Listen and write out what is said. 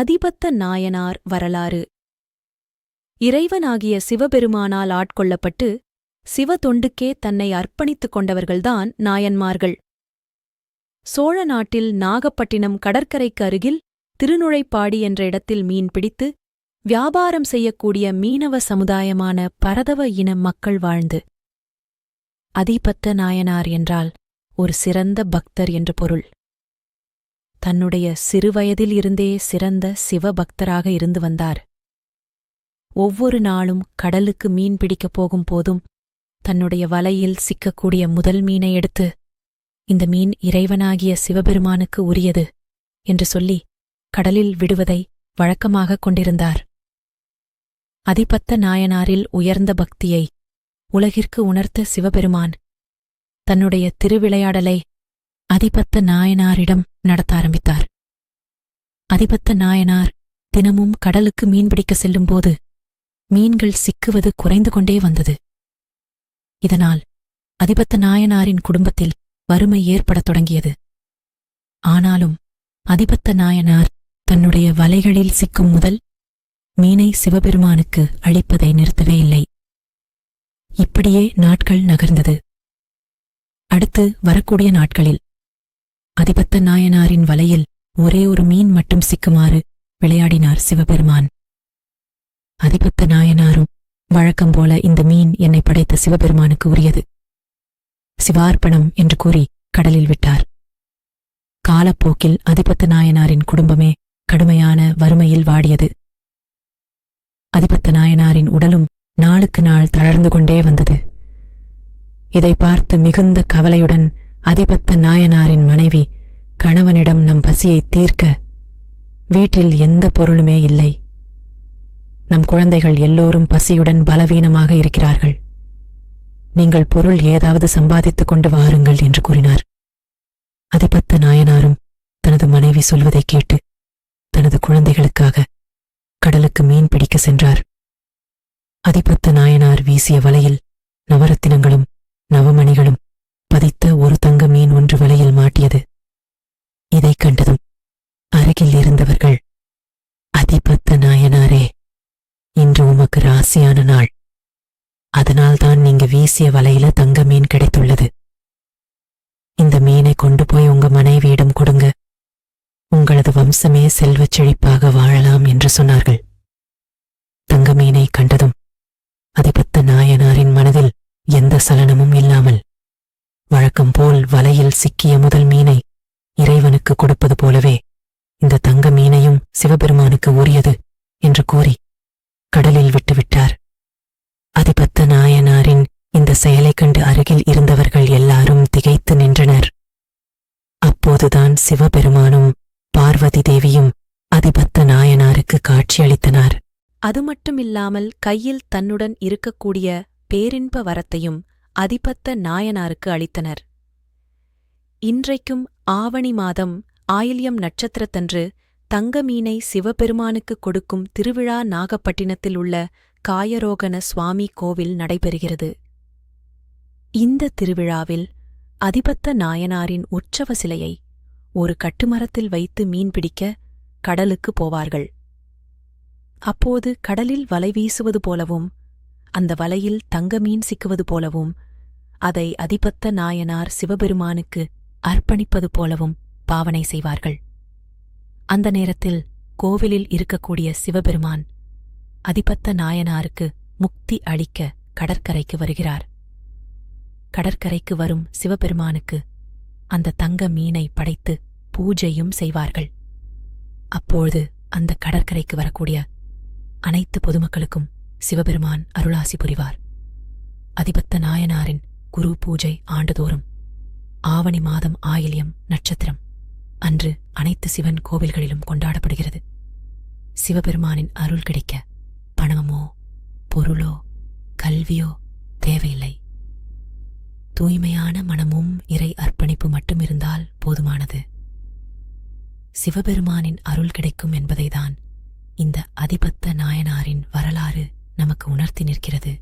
அதிபத்த நாயனார் வரலாறு. இறைவனாகிய சிவபெருமானால் ஆட்கொள்ளப்பட்டு சிவ தொண்டுக்கே தன்னை அர்ப்பணித்துக் கொண்டவர்கள்தான் நாயன்மார்கள். சோழ நாட்டில் நாகப்பட்டினம் கடற்கரைக்கு அருகில் திருநுழைப்பாடி என்ற இடத்தில் மீன் பிடித்து வியாபாரம் செய்யக்கூடிய மீனவ சமுதாயமான பரதவ இன மக்கள் வாழ்ந்து. அதிபத்த நாயனார் என்றால் ஒரு சிறந்த பக்தர் என்று பொருள். தன்னுடைய சிறுவயதில் இருந்தே சிறந்த சிவபக்தராக இருந்து வந்தார். ஒவ்வொரு நாளும் கடலுக்கு மீன் பிடிக்கப் போகும் போதும் தன்னுடைய வலையில் சிக்கக்கூடிய முதல் மீனை எடுத்து இந்த மீன் இறைவனாகிய சிவபெருமானுக்கு உரியது என்று சொல்லி கடலில் விடுவதை வழக்கமாகக் கொண்டிருந்தார். அதிபத்த நாயனாரில் உயர்ந்த பக்தியை உலகிற்கு உணர்த்த சிவபெருமான் தன்னுடைய திருவிளையாடலை அதிபத்த நாயனாரிடம் நடத்த ஆரம்பித்தார். அதிபத்த நாயனார் தினமும் கடலுக்கு மீன்பிடிக்க செல்லும்போது மீன்கள் சிக்குவது குறைந்து கொண்டே வந்தது. இதனால் அதிபத்த நாயனாரின் குடும்பத்தில் வறுமை ஏற்படத் தொடங்கியது. ஆனாலும் அதிபத்த நாயனார் தன்னுடைய வலைகளில் சிக்கும் முதல் மீனை சிவபெருமானுக்கு அளிப்பதை நிறுத்தவே இல்லை. இப்படியே நாட்கள் நகர்ந்தது. அடுத்து வரக்கூடிய நாட்களில் அதிபத்த நாயனாரின் வலையில் ஒரே ஒரு மீன் மட்டும் சிக்குமாறு விளையாடினார் சிவபெருமான். அதிபத்த நாயனாரும் வழக்கம் போல இந்த மீன் என்னை படைத்த சிவபெருமானுக்கு உரியது. சிவார்ப்பணம் என்று கூறி கடலில் விட்டார். காலப்போக்கில் அதிபத்த நாயனாரின் குடும்பமே கடுமையான வறுமையில் வாடியது. அதிபத்த நாயனாரின் உடலும் நாளுக்கு நாள் தளர்ந்து கொண்டே வந்தது. இதை பார்த்து மிகுந்த கவலையுடன் அதிபத்த நாயனாரின் மனைவி கணவனிடம் நம் பசியை தீர்க்க வீட்டில் எந்த பொருளுமே இல்லை. நம் குழந்தைகள் எல்லோரும் பசியுடன் பலவீனமாக இருக்கிறார்கள். நீங்கள் பொருள் ஏதாவது சம்பாதித்துக் கொண்டு வாருங்கள் என்று கூறினார். அதிபத்த நாயனாரும் தனது மனைவி சொல்வதைக் கேட்டு தனது குழந்தைகளுக்காக கடலுக்கு மீன் பிடிக்க சென்றார். அதிபத்த நாயனார் வீசிய வலையில் நவரத்தினங்களும் நவமணிகளும் பதித்த ஒரு தங்க மீன் ஒன்று வலையில் மாட்டியது. இதைக் கண்டதும் அருகில் இருந்தவர்கள் அதிபத்த நாயனாரே இன்று உமக்கு ராசியான நாள். அதனால்தான் நீங்க வீசிய வலையில தங்க மீன் கிடைத்துள்ளது. இந்த மீனை கொண்டு போய் உங்க மனைவியிடம் கொடுங்க. உங்களது வம்சமே செல்வச் செழிப்பாக வாழலாம் என்று சொன்னார்கள். தங்க மீனை கண்டதும் அதிபத்த நாயனாரின் மனதில் எந்த சலனமும் இல்லாமல் வழக்கம் போல் வலையில் சிக்கிய முதல் மீனை இறைவனுக்கு கொடுப்பது போலவே இந்த தங்க மீனையும் சிவபெருமானுக்கு உரியது என்று கூறி கடலில் விட்டுவிட்டார். அதிபத்த நாயனாரின் இந்த செயலைக் கண்டு அருகில் இருந்தவர்கள் எல்லாரும் திகைத்து நின்றனர். அப்போதுதான் சிவபெருமானும் பார்வதி தேவியும் அதிபத்த நாயனாருக்கு காட்சியளித்தனர் அது மட்டுமில்லாமல் கையில் தன்னுடன் இருக்கக்கூடிய பேரின்ப வரத்தையும் அதிபத்த நாயனாருக்கு அளித்தனர். இன்றைக்கும் ஆவணி மாதம் ஆயில்யம் நட்சத்திரத்தன்று தங்கமீனை சிவபெருமானுக்கு கொடுக்கும் திருவிழா நாகப்பட்டினத்தில் உள்ள காயரோகண சுவாமி கோவில் நடைபெறுகிறது. இந்த திருவிழாவில் அதிபத்த நாயனாரின் உற்சவ சிலையை ஒரு கட்டுமரத்தில் வைத்து மீன் பிடிக்க கடலுக்கு போவார்கள். அப்போது கடலில் வலை வீசுவது போலவும் அந்த வலையில் தங்க மீன் சிக்குவது போலவும் அதை அதிபத்த நாயனார் சிவபெருமானுக்கு அர்ப்பணிப்பது போலவும் பாவனை செய்வார்கள். அந்த நேரத்தில் கோவிலில் இருக்கக்கூடிய சிவபெருமான் அதிபத்த நாயனாருக்கு முக்தி அளிக்க கடற்கரைக்கு வருகிறார். கடற்கரைக்கு வரும் சிவபெருமானுக்கு அந்த தங்க மீனை படைத்து பூஜையும் செய்வார்கள். அப்பொழுது அந்த கடற்கரைக்கு வரக்கூடிய அனைத்து பொதுமக்களுக்கும் சிவபெருமான் அருளாசி புரிவார். அதிபத்த நாயனாரின் குரு பூஜை ஆண்டுதோறும். ஆவணி மாதம் ஆயில்யம் நட்சத்திரம். அன்று அனைத்து சிவன் கோவில்களிலும் கொண்டாடப்படுகிறது. சிவபெருமானின் அருள் கிடைக்க பணமோ பொருளோ கல்வியோ தேவையில்லை. தூய்மையான மனமும் இறை அர்ப்பணிப்பு மட்டும் இருந்தால் போதுமானது. சிவபெருமானின் அருள் கிடைக்கும் என்பதைதான் இந்த அதிபத்த நாயனாரின் வரலாறு நமக்கு உணர்த்தி நிற்கிறது.